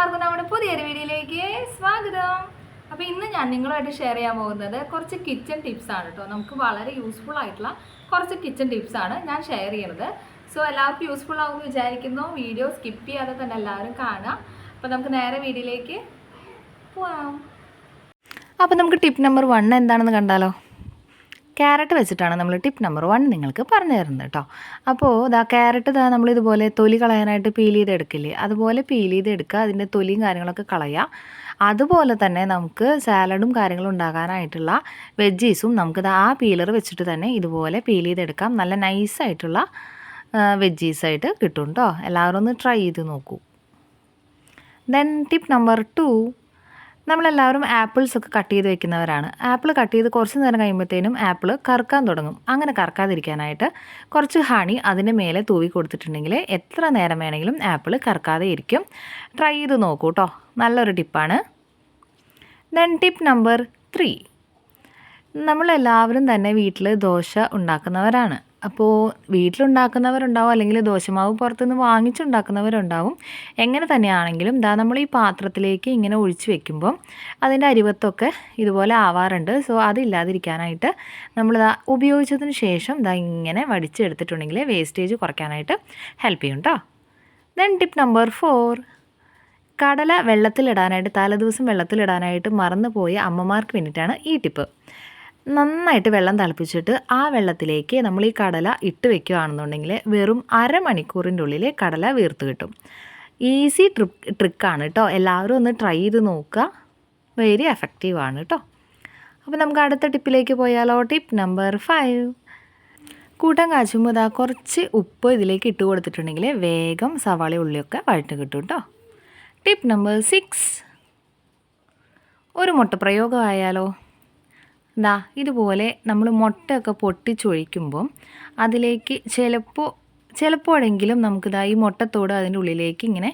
എല്ലാവർക്കും നമ്മുടെ പുതിയൊരു വീഡിയോയിലേക്ക് സ്വാഗതം. അപ്പോൾ ഇന്ന് ഞാൻ നിങ്ങളുമായിട്ട് ഷെയർ ചെയ്യാൻ പോകുന്നത് കുറച്ച് കിച്ചൺ ടിപ്സ് ആണ് കേട്ടോ നമുക്ക് വളരെ യൂസ്ഫുൾ ആയിട്ടുള്ള കുറച്ച് കിച്ചൺ ടിപ്സ് ആണ് ഞാൻ ഷെയർ ചെയ്യുന്നത്. സോ എല്ലാവർക്കും യൂസ്ഫുൾ ആകുമെന്ന് വിചാരിക്കുന്നു. വീഡിയോ സ്കിപ്പ് ചെയ്യാതെ തന്നെ എല്ലാവരും കാണാം. അപ്പോൾ നമുക്ക് നേരെ വീഡിയോയിലേക്ക് പോവാം. അപ്പോൾ നമുക്ക് ടിപ്പ് നമ്പർ വൺ എന്താണെന്ന് കണ്ടാലോ? ക്യാരറ്റ് വെച്ചിട്ടാണ് നമ്മൾ ടിപ്പ് നമ്പർ വൺ നിങ്ങൾക്ക് പറഞ്ഞു തരുന്നത് കേട്ടോ. അപ്പോൾ ഇതാ ക്യാരറ്റ് ഇതാ നമ്മൾ ഇതുപോലെ തൊലി കളയാനായിട്ട് പീൽ ചെയ്ത് എടുക്കില്ലേ? അതുപോലെ പീൽ ചെയ്ത് എടുക്കുക അതിന്റെ തൊലിയും കാര്യങ്ങളൊക്കെ കളയുക. അതുപോലെ തന്നെ നമുക്ക് സാലഡും കാര്യങ്ങളും ഉണ്ടാക്കാനായിട്ടുള്ള വെജീസും നമുക്കിത് ആ പീലർ വെച്ചിട്ട് തന്നെ ഇതുപോലെ പീൽ ചെയ്തെടുക്കാം നല്ല നൈസായിട്ടുള്ള വെജീസായിട്ട് കിട്ടും കേട്ടോ. എല്ലാവരും ഒന്ന് ട്രൈ ചെയ്ത് നോക്കൂ. ദെൻ ടിപ്പ് നമ്പർ ടു നമ്മളെല്ലാവരും ആപ്പിൾസ് ഒക്കെ കട്ട് ചെയ്ത് വെക്കുന്നവരാണ്. ആപ്പിൾ കട്ട് ചെയ്ത് കുറച്ച് നേരം കഴിയുമ്പോഴത്തേനും ആപ്പിൾ കറക്കാൻ തുടങ്ങും. അങ്ങനെ കറക്കാതിരിക്കാനായിട്ട് കുറച്ച് ഹണി അതിന്റെ മേലെ തൂവി കൊടുത്തിട്ടുണ്ടെങ്കിൽ എത്ര നേരം വേണമെങ്കിലും ആപ്പിൾ കറക്കാതെ ഇരിക്കും. ട്രൈ ചെയ്ത് നോക്കൂ കേട്ടോ നല്ലൊരു ടിപ്പാണ് ദെൻ ടിപ്പ് നമ്പർ ത്രീ നമ്മളെല്ലാവരും തന്നെ വീട്ടിൽ ദോശ ഉണ്ടാക്കുന്നവരാണ്. അപ്പോൾ വീട്ടിലുണ്ടാക്കുന്നവരുണ്ടാവും അല്ലെങ്കിൽ ദോശമാവ് പുറത്തുനിന്ന് വാങ്ങിച്ചുണ്ടാക്കുന്നവരുണ്ടാവും. എങ്ങനെ തന്നെയാണെങ്കിലും ദാ നമ്മൾ ഈ പാത്രത്തിലേക്ക് ഇങ്ങനെ ഒഴിച്ചു വെക്കുമ്പം അതിന്റെ അരിവത്തൊക്കെ ഇതുപോലെ ആവാറുണ്ട്. സോ അതില്ലാതിരിക്കാനായിട്ട് നമ്മൾ ദാ ഉപയോഗിച്ചതിന് ശേഷം ദാ ഇങ്ങനെ വടിച്ചെടുത്തിട്ടുണ്ടെങ്കിൽ വേസ്റ്റേജ് കുറയ്ക്കാനായിട്ട് ഹെൽപ്പ് ചെയ്യും കേട്ടോ ദെൻ ടിപ്പ് നമ്പർ ഫോർ കടല വെള്ളത്തിലിടാനായിട്ട് തലേദിവസം വെള്ളത്തിലിടാനായിട്ട് മറന്നു പോയ അമ്മമാർക്ക് വേണ്ടിയിട്ടാണ് ഈ ടിപ്പ്. നന്നായിട്ട് വെള്ളം തിളപ്പിച്ചിട്ട് ആ വെള്ളത്തിലേക്ക് നമ്മൾ ഈ കടല ഇട്ട് വെക്കുകയാണെന്നുണ്ടെങ്കിൽ വെറും അരമണിക്കൂറിന്റെ ഉള്ളിൽ കടല വീർത്ത് കിട്ടും. ഈസി ട്രിപ്പ് ട്രിക്കാണ് കേട്ടോ. എല്ലാവരും ഒന്ന് ട്രൈ ചെയ്ത് നോക്കുക. വെരി ആണ് കേട്ടോ. അപ്പോൾ നമുക്ക് അടുത്ത ടിപ്പിലേക്ക് പോയാലോ. Tip number five. കൂട്ടം കാച്ചുമ്പോൾ ഇതാ കുറച്ച് ഉപ്പ് ഇതിലേക്ക് ഇട്ട് കൊടുത്തിട്ടുണ്ടെങ്കിൽ വേഗം സവാള ഉള്ളിയൊക്കെ വഴറ്റ് കിട്ടും കേട്ടോ. Tip number six. ഒരു മുട്ട പ്രയോഗമായാലോ ദാ ഇതുപോലെ നമ്മൾ മുട്ടയൊക്കെ പൊട്ടിച്ചൊഴിക്കുമ്പം അതിലേക്ക് ചിലപ്പോൾ ചിലപ്പോഴെങ്കിലും നമുക്കിതാ ഈ മുട്ടത്തോട് അതിന്റെ ഉള്ളിലേക്ക് ഇങ്ങനെ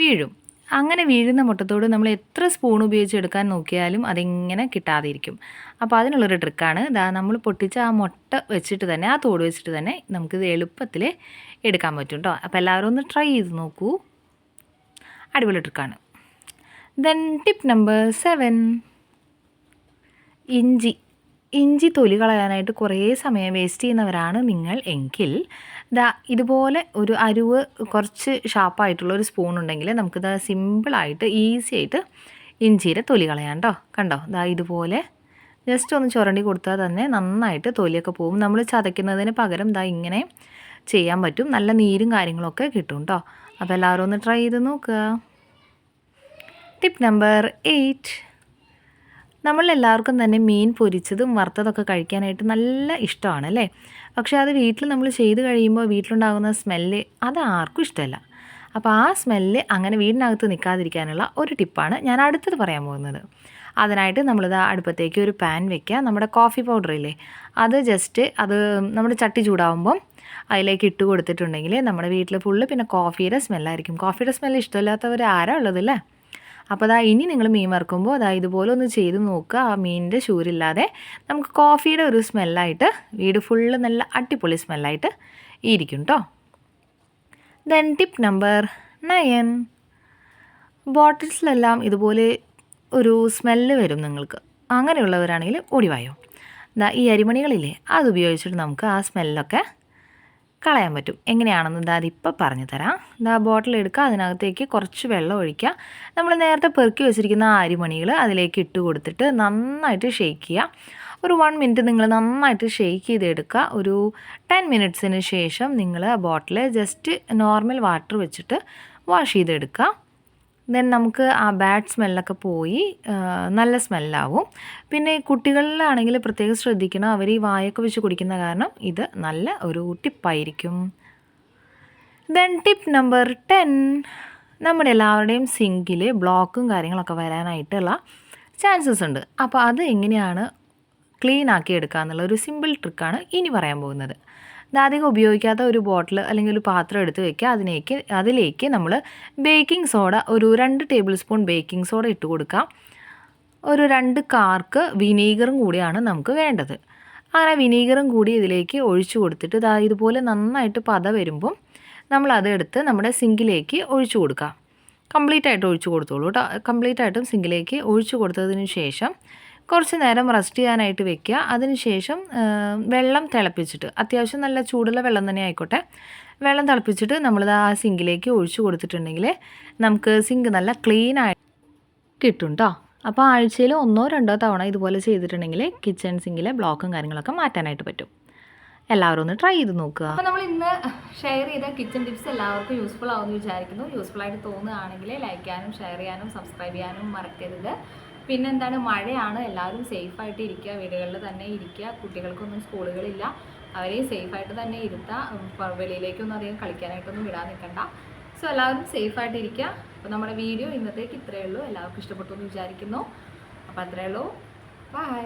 വീഴും. അങ്ങനെ വീഴുന്ന മുട്ടത്തോട് നമ്മൾ എത്ര സ്പൂൺ ഉപയോഗിച്ച് എടുക്കാൻ നോക്കിയാലും അതിങ്ങനെ കിട്ടാതിരിക്കും. അപ്പോൾ അതിനുള്ളൊരു ട്രിക്കാണ് ഇതാ നമ്മൾ പൊട്ടിച്ച ആ മുട്ട വെച്ചിട്ട് തന്നെ ആ തോട് വെച്ചിട്ട് തന്നെ നമുക്കിത് എളുപ്പത്തിൽ എടുക്കാൻ പറ്റും കേട്ടോ. അപ്പോൾ എല്ലാവരും ഒന്ന് ട്രൈ ചെയ്ത് നോക്കൂ. അടിപൊളി ട്രിക്കാണ്. Then tip number seven. ഇഞ്ചി. ഇഞ്ചി തൊലി കളയാനായിട്ട് കുറേ സമയം വേസ്റ്റ് ചെയ്യുന്നവരാണ് നിങ്ങൾ എങ്കിൽ ദാ ഇതുപോലെ ഒരു അരുവ് കുറച്ച് ഷാർപ്പായിട്ടുള്ള ഒരു സ്പൂൺ ഉണ്ടെങ്കിൽ നമുക്കിത് സിമ്പിളായിട്ട് ഈസി ആയിട്ട് ഇഞ്ചിയുടെ തൊലി കളയാം കേട്ടോ കണ്ടോ? ദാ ഇതുപോലെ ജസ്റ്റ് ഒന്ന് ചുരണ്ടി കൊടുത്താൽ തന്നെ നന്നായിട്ട് തൊലിയൊക്കെ പോകും നമ്മൾ ചതയ്ക്കുന്നതിന് പകരം ദാ ഇങ്ങനെ ചെയ്യാൻ പറ്റും. നല്ല നീരും കാര്യങ്ങളൊക്കെ കിട്ടും കേട്ടോ അപ്പോൾ എല്ലാവരും ഒന്ന് ട്രൈ ചെയ്ത് നോക്കുക. ടിപ്പ് നമ്പർ എയ്റ്റ് നമ്മളെല്ലാവർക്കും തന്നെ മീൻ പൊരിച്ചതും വറുത്തതൊക്കെ കഴിക്കാനായിട്ട് നല്ല ഇഷ്ടമാണ് അല്ലേ? പക്ഷേ അത് വീട്ടിൽ നമ്മൾ ചെയ്ത് കഴിയുമ്പോൾ വീട്ടിലുണ്ടാകുന്ന സ്മെല്ല് അത് ആർക്കും ഇഷ്ടമല്ല. അപ്പോൾ ആ സ്മെല്ല് അങ്ങനെ വീടിനകത്ത് നിൽക്കാതിരിക്കാനുള്ള ഒരു ടിപ്പാണ് ഞാൻ അടുത്തത് പറയാൻ പോകുന്നത്. അതിനായിട്ട് നമ്മളിത് അടുപ്പത്തേക്ക് ഒരു പാൻ വെക്കുക. നമ്മുടെ കോഫി പൗഡർ ഇല്ലേ അത് ജസ്റ്റ് അത് നമ്മുടെ ചട്ടി ചൂടാവുമ്പം അതിലേക്ക് ഇട്ട് കൊടുത്തിട്ടുണ്ടെങ്കിൽ നമ്മുടെ വീട്ടിൽ ഫുള്ള് പിന്നെ കോഫിയുടെ സ്മെല്ലായിരിക്കും. കോഫിയുടെ സ്മെല്ല് ഇഷ്ടമില്ലാത്തവർ ആരാ ഉള്ളതല്ലേ അപ്പോൾ അതാ ഇനി നിങ്ങൾ മീൻ വറുക്കുമ്പോൾ അതാ ഇതുപോലെ ഒന്ന് ചെയ്ത് നോക്കുക. ആ മീനിന്റെ ചൂരില്ലാതെ നമുക്ക് കോഫിയുടെ ഒരു സ്മെല്ലായിട്ട് വീട് ഫുള്ള് നല്ല അടിപൊളി സ്മെല്ലായിട്ട് ഇരിക്കും കേട്ടോ ദെൻ ടിപ്പ് നമ്പർ നയൻ ബോട്ടിൽസിലെല്ലാം ഇതുപോലെ ഒരു സ്മെല്ല് വരും നിങ്ങൾക്ക്. അങ്ങനെയുള്ളവരാണെങ്കിൽ ഓടിവായോ ദാ ഈ അരിമണികളില്ലേ അത് ഉപയോഗിച്ചിട്ട് നമുക്ക് ആ സ്മെല്ലൊക്കെ കളയാൻ പറ്റും. എങ്ങനെയാണെന്ന് ഇതാ അതിപ്പോൾ പറഞ്ഞു തരാം ഇതാ ബോട്ടിൽ എടുക്കുക അതിനകത്തേക്ക് കുറച്ച് വെള്ളം ഒഴിക്കുക. നമ്മൾ നേരത്തെ പെറുക്കി വെച്ചിരിക്കുന്ന അരിമണികൾ അതിലേക്ക് ഇട്ട് കൊടുത്തിട്ട് നന്നായിട്ട് ഷെയ്ക്ക് ചെയ്യുക. ഒരു വൺ മിനിറ്റ് നിങ്ങൾ നന്നായിട്ട് ഷെയ്ക്ക് ചെയ്തെടുക്കുക. ഒരു ടെൻ മിനിറ്റ്സിന് ശേഷം നിങ്ങൾ ബോട്ടിൽ ജസ്റ്റ് നോർമൽ വാട്ടർ വെച്ചിട്ട് വാഷ് ചെയ്തെടുക്കുക. ദെൻ നമുക്ക് ആ ബാഡ് സ്മെല്ലൊക്കെ പോയി നല്ല സ്മെല്ലാവും പിന്നെ കുട്ടികളിലാണെങ്കിൽ പ്രത്യേകം ശ്രദ്ധിക്കണം അവർ ഈ വായൊക്കെ വെച്ച് കുടിക്കുന്ന കാരണം ഇത് നല്ല ഒരു ടിപ്പായിരിക്കും. ദെൻ ടിപ്പ് നമ്പർ ടെൻ നമ്മുടെ എല്ലാവരുടെയും സിങ്കിൽ ബ്ലോക്കും കാര്യങ്ങളൊക്കെ വരാനായിട്ടുള്ള ചാൻസസ് ഉണ്ട്. അപ്പോൾ അത് എങ്ങനെയാണ് ക്ലീൻ ആക്കി എടുക്കുക എന്നുള്ള ഒരു സിമ്പിൾ ട്രിക്കാണ് ഇനി പറയാൻ പോകുന്നത്. അധികം ഉപയോഗിക്കാത്ത ഒരു ബോട്ടിൽ അല്ലെങ്കിൽ ഒരു പാത്രം എടുത്ത് വെക്കുക. അതിലേക്ക് അതിലേക്ക് നമ്മൾ ബേക്കിംഗ് സോഡ ഒരു രണ്ട് ടേബിൾ സ്പൂൺ ബേക്കിംഗ് സോഡ ഇട്ട് കൊടുക്കാം. ഒരു രണ്ട് കാർക്ക് വിനീഗറും കൂടിയാണ് നമുക്ക് വേണ്ടത്. അങ്ങനെ വിനീഗറും കൂടി ഇതിലേക്ക് ഒഴിച്ചു കൊടുത്തിട്ട് ഇതാ ഇതുപോലെ നന്നായിട്ട് പത വരുമ്പം നമ്മൾ അതെടുത്ത് നമ്മുടെ സിങ്കിലേക്ക് ഒഴിച്ചു കൊടുക്കാം. കംപ്ലീറ്റ് ആയിട്ട് ഒഴിച്ചു കൊടുത്തോളൂ കേട്ടോ കംപ്ലീറ്റ് ആയിട്ടും സിങ്കിലേക്ക് ഒഴിച്ചു കൊടുത്തതിന് ശേഷം കുറച്ച് നേരം റെസ്റ്റ് ചെയ്യാനായിട്ട് വെക്കുക. അതിനുശേഷം വെള്ളം തിളപ്പിച്ചിട്ട് അത്യാവശ്യം നല്ല ചൂടുള്ള വെള്ളം തന്നെ ആയിക്കോട്ടെ. വെള്ളം തിളപ്പിച്ചിട്ട് നമ്മളിത് ആ സിങ്കിലേക്ക് ഒഴിച്ചു കൊടുത്തിട്ടുണ്ടെങ്കിൽ നമുക്ക് സിങ്ക് നല്ല ക്ലീൻ ആയി കിട്ടും കേട്ടോ അപ്പോൾ ആഴ്ചയിൽ ഒന്നോ രണ്ടോ തവണ ഇതുപോലെ ചെയ്തിട്ടുണ്ടെങ്കിൽ കിച്ചൺ സിങ്കിലെ ബ്ലോക്കും കാര്യങ്ങളൊക്കെ മാറ്റാനായിട്ട് പറ്റും. എല്ലാവരും ഒന്ന് ട്രൈ ചെയ്ത് നോക്കുക. അപ്പോൾ നമ്മൾ ഇന്ന് ഷെയർ ചെയ്ത കിച്ചൺ ടിപ്സ് എല്ലാവർക്കും യൂസ്ഫുൾ ആവുമെന്ന് വിചാരിക്കുന്നു. യൂസ്ഫുൾ ആയിട്ട് തോന്നുകയാണെങ്കിൽ ലൈക്ക് ചെയ്യാനും ഷെയർ ചെയ്യാനും സബ്സ്ക്രൈബ് ചെയ്യാനും മറക്കരുത്. പിന്നെ എന്താണ് മഴയാണ്. എല്ലാവരും സേഫായിട്ട് ഇരിക്കുക. വീടുകളിൽ തന്നെ ഇരിക്കുക. കുട്ടികൾക്കൊന്നും സ്കൂളുകളില്ല. അവരെ സേഫായിട്ട് തന്നെ ഇരുത്തുക വെളിയിലേക്കൊന്നും അധികം കളിക്കാനായിട്ടൊന്നും വിടാൻ നിൽക്കണ്ട. സോ എല്ലാവരും സേഫായിട്ട് ഇരിക്കുക. അപ്പോൾ നമ്മുടെ വീഡിയോ ഇന്നത്തേക്ക് ഇത്രയേ ഉള്ളൂ. എല്ലാവർക്കും ഇഷ്ടപ്പെട്ടു എന്ന് വിചാരിക്കുന്നു. അപ്പോൾ അത്രയേ ഉള്ളൂ. ബൈ.